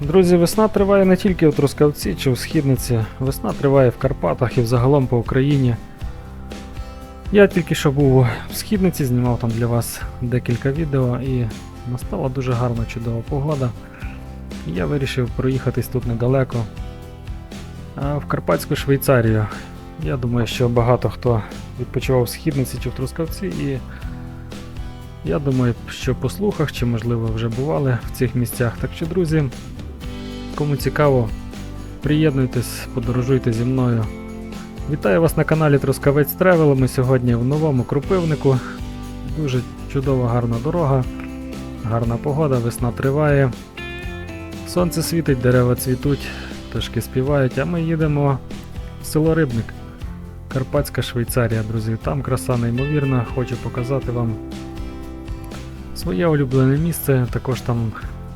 Друзі, весна триває не тільки у Трускавці чи у Східниці, весна триває в Карпатах і взагалом по Україні. Я тільки що був в Східниці, знімав там для вас декілька відео і настала дуже гарна чудова погода. Я вирішив проїхатись тут недалеко, в Карпатську Швейцарію. Я думаю, що багато хто відпочивав в Східниці чи в Трускавці, і я думаю, що по слухах, чи можливо вже бували в цих місцях. Так що, друзі, кому цікаво, приєднуйтесь, подорожуйте зі мною. Вітаю вас на каналі Трускавець Тревел. Ми сьогодні в новому Крупивнику. Дуже чудова гарна дорога, гарна погода, весна триває. Сонце світить, дерева цвітуть, пташки співають, а ми їдемо в село Рибник. Карпатська Швейцарія, друзі. Там краса неймовірна. Хочу показати вам своє улюблене місце. Також там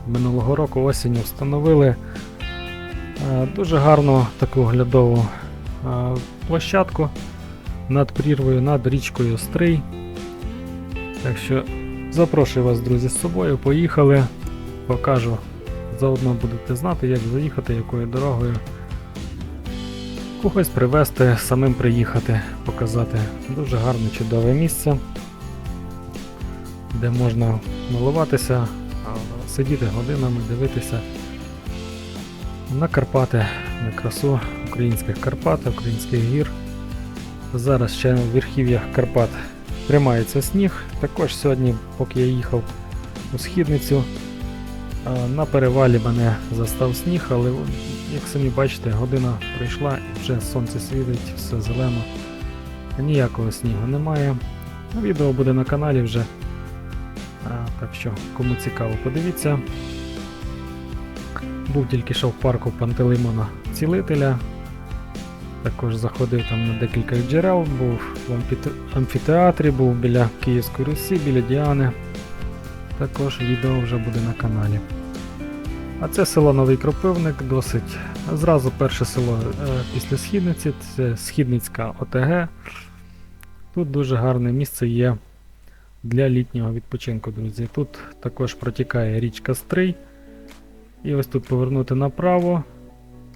минулого року осінню встановили е, дуже гарну таку оглядову е, площадку над прірвою, над річкою Стрий. Так що запрошую вас, друзі, з собою. Поїхали, покажу. Заодно будете знати, як заїхати, якою дорогою. Когось привезти, самим приїхати, показати. Дуже гарне, чудове місце, де можна милуватися, сидіти годинами, дивитися на Карпати, на красу українських Карпат, українських гір. Зараз ще в верхів'ях Карпат тримається сніг. Також сьогодні, поки я їхав у східницю, на перевалі мене застав сніг, але як самі бачите, година пройшла і вже сонце світить, все зелено. Ніякого снігу немає. Відео буде на каналі вже. Так що, кому цікаво, подивіться. Був тільки що в парку Пантелеймона Цілителя. Також заходив там на декілька джерел, був в амфітеатрі, був біля Київської Русі, біля Діани. Також відео вже буде на каналі. А це село Новий Кропивник, досить зразу перше село е, після Східниці, це Східницька ОТГ. Тут дуже гарне місце є для літнього відпочинку, друзі. Тут також протікає річка Стрий. І ось тут повернути направо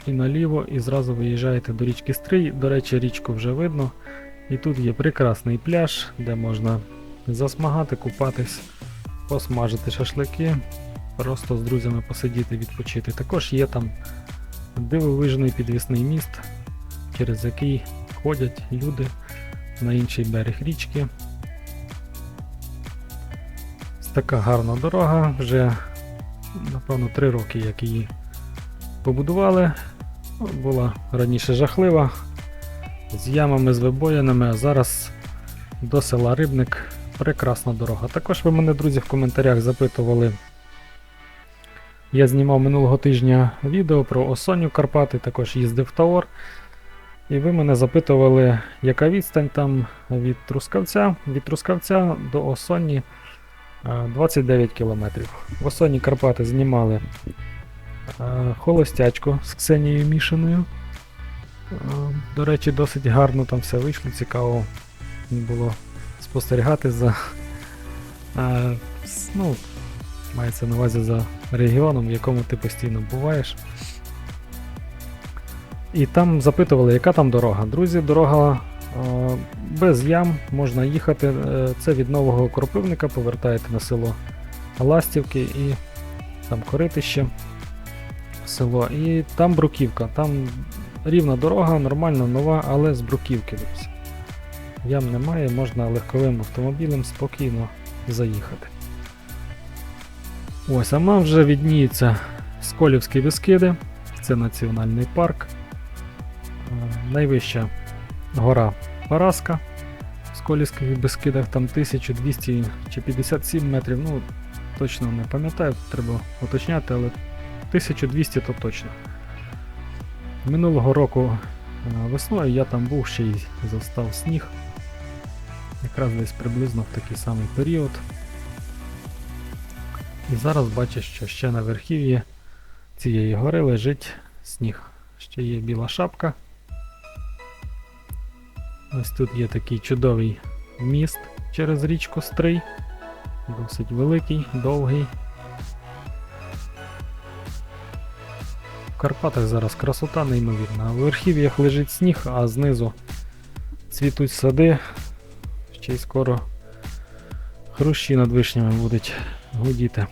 і наліво, і зразу виїжджаєте до річки Стрий. До речі, річку вже видно. І тут є прекрасний пляж, де можна засмагати, купатись, посмажити шашлики, просто з друзями посидіти, відпочити. Також є там дивовижний підвісний міст, через який ходять люди на інший берег річки. Така гарна дорога, вже напевно 3 роки, як її побудували. Була раніше жахлива, з ямами, з вибоїнами, а зараз до села Рибник прекрасна дорога. Також ви мене, друзі, в коментарях запитували. Я знімав минулого тижня відео про Осоню Карпати, також їздив в Тавор. І ви мене запитували, яка відстань там від Трускавця. Від Трускавця до Осонні е, 29 кілометрів. В Осонні Карпати знімали холостячку з Ксенією Мішиною. До речі, досить гарно там все вийшло, цікаво було спостерігати за. Ну, мається на увазі за регіоном, в якому ти постійно буваєш. І там запитували, яка там дорога. Друзі, дорога без ям, можна їхати. е, Це від нового Кропивника, повертаєте на село Ластівки і там Коритище село. І там бруківка. Там рівна дорога, нормальна, нова, але з бруківки. Ям немає, можна легковим автомобілем спокійно заїхати. Ось, а нам вже відніються Сколівські Бескиди. Це національний парк. Е, Найвища гора Параска в Сколівських Бескидах, там 1200 чи 57 метрів. Ну, точно не пам'ятаю, треба уточняти, але 1200 то точно. Минулого року е, весною я там був ще й застав сніг. Якраз десь приблизно в такий самий період. І зараз бачиш, що ще на верхів'ї цієї гори лежить сніг. Ще є біла шапка. Ось тут є такий чудовий міст через річку Стрий. Досить великий, довгий. В Карпатах зараз красота неймовірна. В верхів'ях лежить сніг, а знизу цвітуть сади. Ще й скоро хрущі над вишнями будуть гудіти.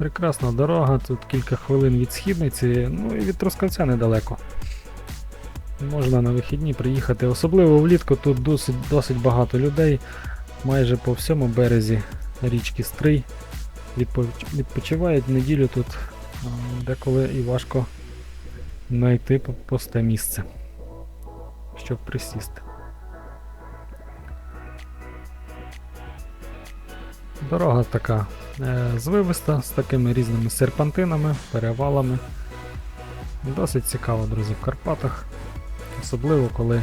Прекрасна дорога, тут кілька хвилин від східниці, ну і від Трускавця недалеко. Можна на вихідні приїхати. Особливо влітку тут досить, досить багато людей. Майже по всьому березі річки Стрий. Відпочивають неділю тут деколи і важко знайти п- пусте місце, щоб присісти. Дорога така звивиста з такими різними серпантинами, перевалами. Досить цікаво, друзі, в Карпатах. Особливо, коли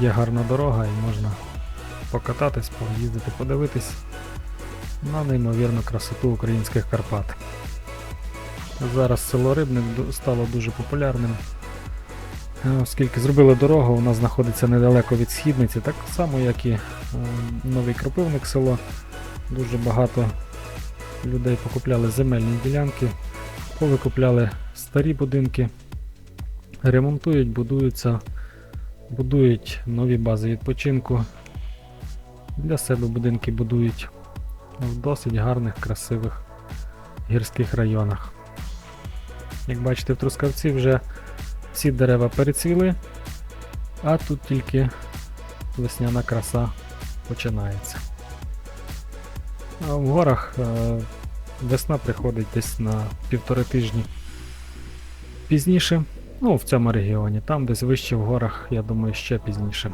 є гарна дорога і можна покататись, поїздити, подивитись на неймовірну красоту українських Карпат. Зараз село Рибник стало дуже популярним. Е, Оскільки зробили дорогу, вона знаходиться недалеко від східниці, так само, як і е, новий Кропивник село. Дуже багато людей покупляли земельні ділянки, повикупляли старі будинки, ремонтують, будуються, будують нові бази відпочинку. Для себе будинки будують в досить гарних, красивих гірських районах. Як бачите, в Трускавці вже всі дерева перецвіли, а тут тільки весняна краса починається. В горах весна приходить десь на півтори тижні пізніше. Ну, в цьому регіоні. Там десь вище в горах, я думаю, ще пізніше.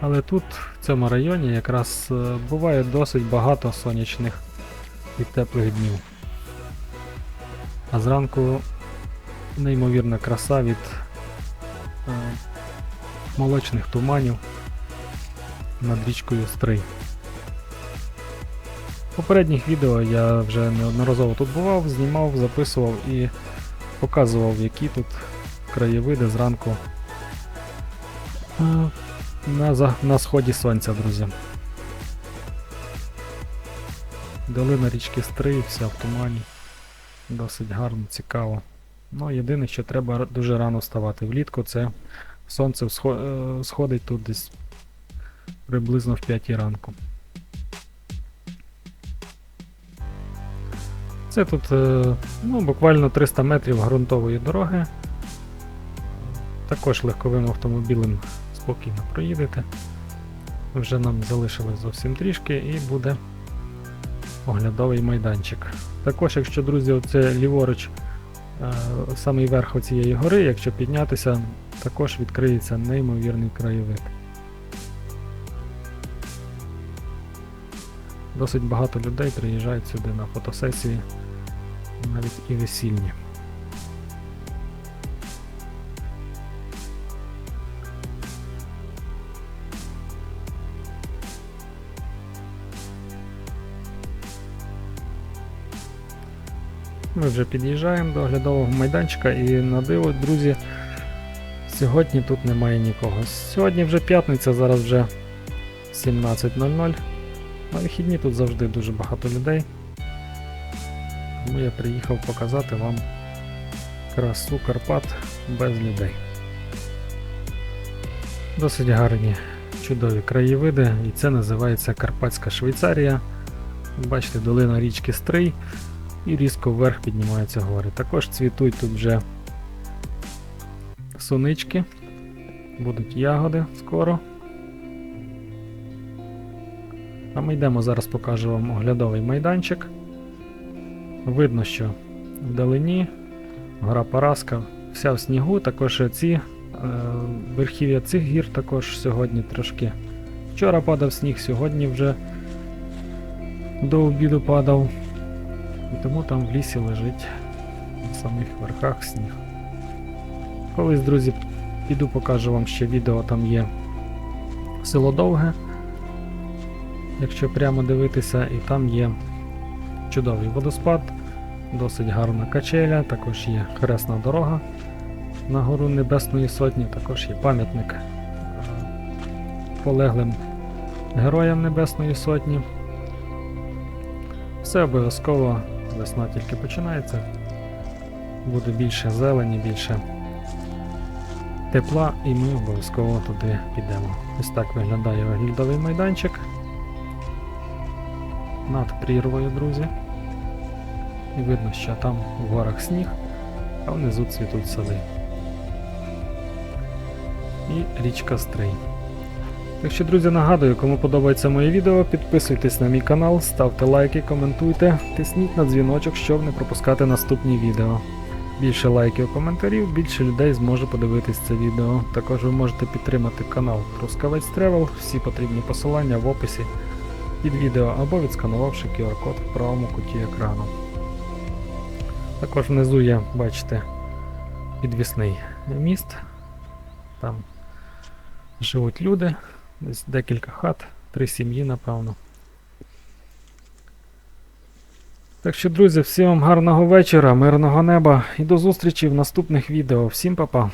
Але тут, в цьому районі, якраз е, буває досить багато сонячних і теплих днів. А зранку неймовірна краса від е, молочних туманів над річкою Стрий. Попередніх відео я вже неодноразово тут бував, знімав, записував і показував, які тут краєвиди зранку е, на, на сході сонця, друзі. Долина річки Стрий, вся в тумані. Досить гарно, цікаво. Ну, єдине, що треба дуже рано вставати. Влітку це сонце е, сходить тут десь приблизно в 5 ранку. Це тут е, ну, буквально 300 метрів ґрунтової дороги. Також легковим автомобілем спокійно проїдете. Вже нам залишилось зовсім трішки і буде оглядовий майданчик. Також, якщо, друзі, оце ліворуч, е, самий верх цієї гори, якщо піднятися, також відкриється неймовірний краєвид. Досить багато людей приїжджають сюди на фотосесії, навіть і весільні. Ми вже під'їжджаємо до оглядового майданчика і на диво, друзі, сьогодні тут немає нікого. Сьогодні вже п'ятниця, зараз вже 17.00. На вихідні тут завжди дуже багато людей. Тому я приїхав показати вам красу Карпат без людей. Досить гарні, чудові краєвиди, і це називається Карпатська Швейцарія. Бачите, долина річки Стрий і різко вверх піднімаються гори. Також цвітуть тут вже сунички, будуть ягоди скоро. А ми йдемо зараз покажу вам оглядовий майданчик. Видно, що вдалині гора Параска, вся в снігу, також ці е, верхів'я цих гір також сьогодні трошки. Вчора падав сніг, сьогодні вже до обіду падав. І тому там в лісі лежить на самих верхах сніг. Колись, друзі, піду покажу вам ще відео, там є село Довге якщо прямо дивитися, і там є чудовий водоспад, досить гарна качеля, також є хресна дорога на гору Небесної Сотні, також є пам'ятник е, полеглим героям Небесної Сотні. все обов'язково. Весна тільки починається. Буде більше зелені, більше тепла, і ми обов'язково туди підемо. Ось так виглядає оглядовий майданчик. Над прірвою, друзі. І видно, що там в горах сніг, а внизу цвітуть сади. І річка Стрий. Так що, друзі, нагадую, кому подобається моє відео, підписуйтесь на мій канал, ставте лайки, коментуйте, тисніть на дзвіночок, щоб не пропускати наступні відео. Більше лайків, коментарів, більше людей зможе подивитись це відео. Також ви можете підтримати канал Трускавець Тревел, всі потрібні посилання в описі під відео або відсканувавши QR-код в правому куті екрану. Також внизу є, бачите, підвісний міст. Там живуть люди, десь декілька хат, три сім'ї, напевно. Так що, друзі, всім вам гарного вечора, мирного неба і до зустрічі в наступних відео. Всім па-па!